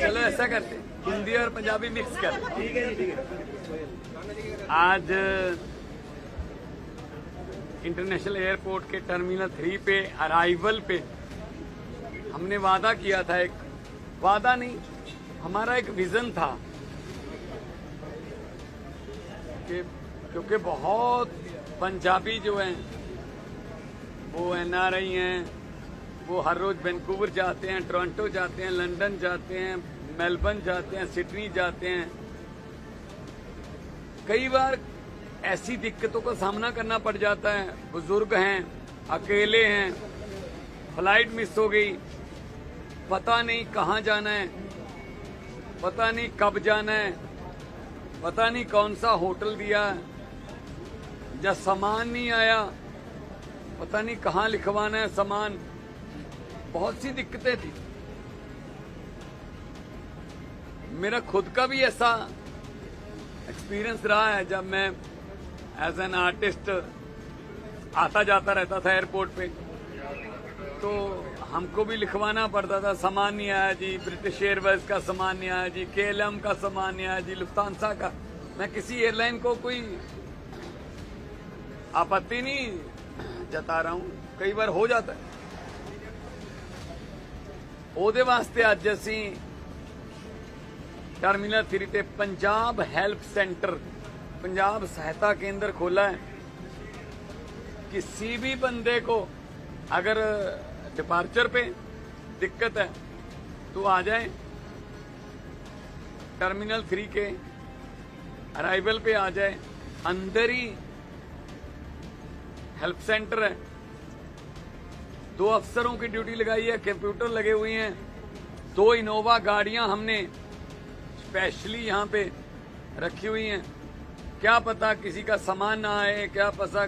चलो ऐसा करते हिंदी और पंजाबी मिक्स कर। आज इंटरनेशनल एयरपोर्ट के टर्मिनल थ्री पे अराइवल पे, हमने वादा किया था एक। वादा नहीं, हमारा एक विजन था कि क्योंकि बहुत पंजाबी जो हैं, वो एनआरआई हैं वो हर रोज वैंकूवर जाते हैं, टोरंटो जाते हैं, लंदन जाते हैं, मेलबर्न जाते हैं, सिडनी जाते हैं। कई बार ऐसी दिक्कतों का सामना करना पड़ जाता है। बुज़ुर्ग हैं, अकेले हैं, फ़्लाइट मिस हो गई, पता नहीं कहाँ जाना है, पता नहीं कब जाना है, पता नहीं कौन सा होटल दिया है, या सामान नहीं आया, पता नहीं कहाँ लिखवाना है सामान। बहुत सी दिक्कतें थी। मेरा खुद का भी ऐसा एक्सपीरियंस रहा है जब मैं एज एन आर्टिस्ट आता जाता रहता था एयरपोर्ट पे। तो हमको भी लिखवाना पड़ता था, सामान नहीं आया जी ब्रिटिश एयरवेज का सामान नहीं आया जी केएलएम का सामान नहीं आया जी लुफ्तानसा का। मैं किसी एयरलाइन को कोई आपत्ति नहीं जता रहा हूँ। कई बार हो जाता है। ਉਹਦੇ ਵਾਸਤੇ ਅੱਜ ਅਸੀਂ टर्मिनल थ्री पे पंजाब हेल्प सेंटर पंजाब सहायता केंद्र खोला है किसी भी बंदे को अगर डिपार्चर पे दिक्कत है तो आ जाए टर्मिनल थ्री के अराइवल पे आ जाए अंदर ही हेल्प सेंटर है दो अफसरों की ड्यूटी लगाई है, कंप्यूटर लगे हुए हैं। दो इनोवा गाड़ियाँ हमने स्पेशली यहाँ पे रखी हुई हैं। क्या पता किसी का सामान ना आए, क्या पता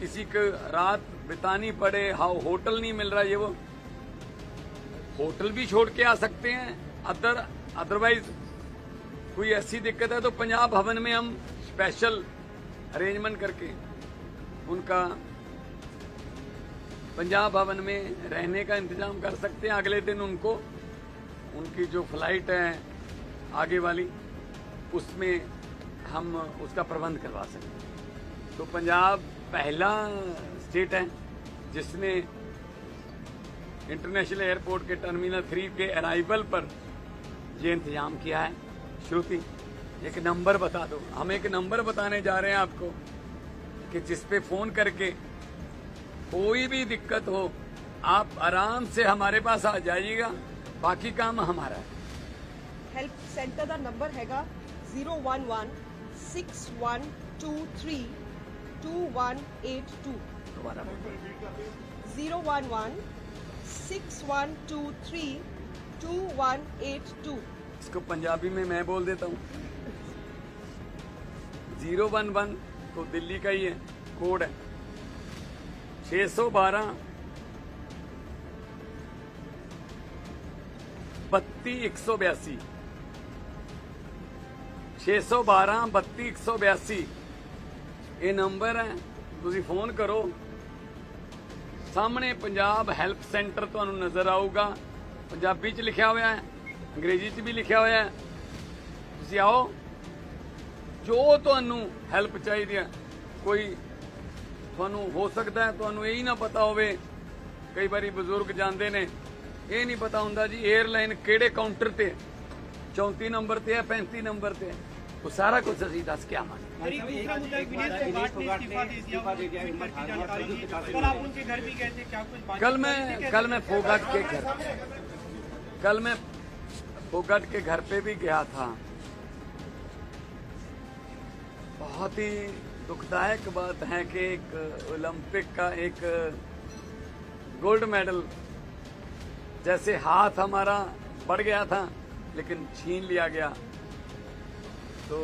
किसी को रात बितानी पड़े हाँ होटल नहीं मिल रहा ये वो। होटल भी छोड़ के आ सकते हैं, अदर अदरवाइज़ कोई ऐसी दिक्कत है तो पंजाब भवन में हम स्पेशल अरेंजमेंट करके उनका पंजाब भवन में रहने का इंतज़ाम कर सकते हैं अगले दिन उनको। उनकी जो फ़्लाइट है आगे वाली, उसमें हम उसका प्रबंध करवा सकते हैं। तो पंजाब पहला स्टेट है जिसने इंटरनेशनल एयरपोर्ट के टर्मिनल थ्री के अराइवल पर ये इंतज़ाम किया है। श्रुति, एक नंबर बता दो। हम एक नंबर बताने जा रहे हैं आपको कि जिस पे फ़ोन करके कोई भी दिक्कत हो आप आराम से हमारे पास आ जाइएगा। बाकी काम हमारा है। हेल्प सेंटर का नंबर हैगा zero one one six one two three two one eight two. Zero one one six one two three two one eight two. इसको पंजाबी में मैं बोल देता हूँ। ज़ीरो वन वन तो दिल्ली का ही है कोड है। 612 32182 612 32182 ਇਹ ਨੰਬਰ ਹੈ, ਤੁਸੀਂ ਫੋਨ ਕਰੋ। ਸਾਹਮਣੇ ਪੰਜਾਬ ਹੈਲਪ ਸੈਂਟਰ ਤੁਹਾਨੂੰ ਨਜ਼ਰ ਆਊਗਾ। ਪੰਜਾਬੀ ਚ ਲਿਖਿਆ ਹੋਇਆ ਹੈ, ਅੰਗਰੇਜ਼ੀ ਚ ਵੀ ਲਿਖਿਆ ਹੋਇਆ ਹੈ। ਤੁਸੀਂ ਆਓ, ਜੋ ਤੁਹਾਨੂੰ ਹੈਲਪ ਚਾਹੀਦੀ ਹੈ, ਕੋਈ हो सकता है ਹੈ तो यही ना पता हो कई बार बजुर्ग जाते ਜਾਂਦੇ यह नहीं पता ਪਤਾ जी एयरलाइन 에ਅਰਲਾਈਨ ਕਿਹੜੇ ਕਾਊਂਟਰ ਤੇ 34 ਨੰਬਰ ਤੇ ਹੈ 35 ਨੰਬਰ तो सारा कुछ ਸਾਰਾ दस के ਦੱਸ कल कल मैं कल मैं फोगाट के घर कल मैं फोगाट के घर पे भी गया था बहुत ही दुखदायक बात है कि एक ओलंपिक का एक गोल्ड मेडल जैसे हाथ हमारा बढ़ गया था, लेकिन छीन लिया गया। तो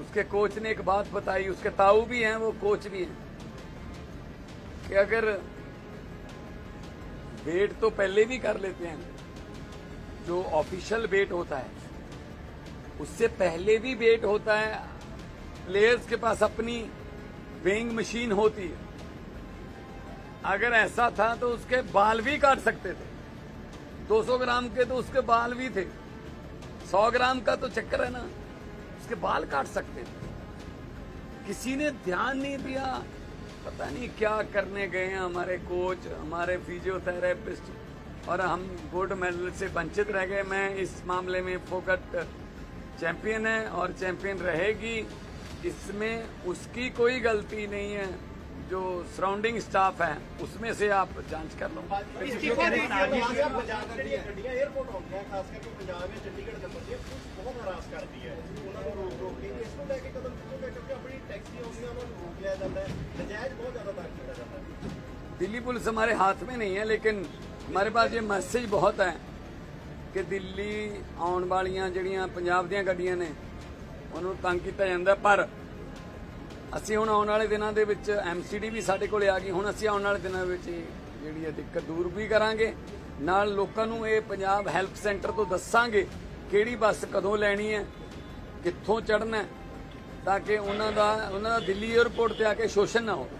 उसके कोच ने एक बात बताई, उसके ताऊ भी हैं, वो कोच भी हैं, कि अगर वेट तो पहले भी कर लेते हैं, जो ऑफिशियल वेट होता है, उससे पहले भी वेट होता है प्लेयर्स के पास अपनी वेइंग मशीन होती है। अगर ऐसा था तो उसके बाल भी काट सकते थे। 200 ग्राम के तो उसके बाल भी थे। 100 ग्राम का तो चक्कर है ना। उसके बाल काट सकते थे। किसी ने ध्यान नहीं दिया। पता नहीं क्या करने गए हैं हमारे कोच हमारे फिजियोथेरेपिस्ट और हम गोल्ड मेडल से वंचित रह गए। मैं इस मामले में फोकट चैंपियन है और चैंपियन रहेगी। इसमें उसकी कोई गलती नहीं है जो सराउंडिंग स्टाफ है उसमें से आप जाँच कर लो। दिल्ली पुलिस हमारे हाथ में नहीं है लेकिन हमारे पास ये मैसेज बहुत है कि दिल्ली आने वाली ਜਿਹੜੀਆਂ ਪੰਜਾਬ ਦੀਆਂ ਗੱਡੀਆਂ ਉਹਨਾਂ ਨੂੰ ਤੰਗ ਕੀਤਾ ਜਾਂਦਾ, ਪਰ ਅਸੀਂ ਹੁਣ ਆਉਣ ਵਾਲੇ ਦਿਨਾਂ ਦੇ ਵਿੱਚ ਐਮਸੀਡੀ ਵੀ ਸਾਡੇ ਕੋਲੇ ਆ ਗਈ, ਹੁਣ ਅਸੀਂ ਆਉਣ ਵਾਲੇ ਦਿਨਾਂ ਵਿੱਚ ਇਹ ਜਿਹੜੀ ਇਹ ਦਿੱਕਤ ਦੂਰ ਵੀ ਕਰਾਂਗੇ। ਨਾਲ ਲੋਕਾਂ ਨੂੰ ਇਹ ਪੰਜਾਬ ਹੈਲਪ ਸੈਂਟਰ ਤੋਂ ਦੱਸਾਂਗੇ ਕਿਹੜੀ ਬੱਸ ਕਦੋਂ ਲੈਣੀ ਹੈ, ਕਿੱਥੋਂ ਚੜ੍ਹਨਾ ਤਾਂ ਕਿ ਉਹਨਾਂ ਦਾ ਉਹਨਾਂ ਦਾ ਦਿੱਲੀ 에ਅਰਪੋਰਟ ਤੇ ਆ ਕੇ ਸ਼ੋਸ਼ਣ ਨਾ ਹੋਵੇ।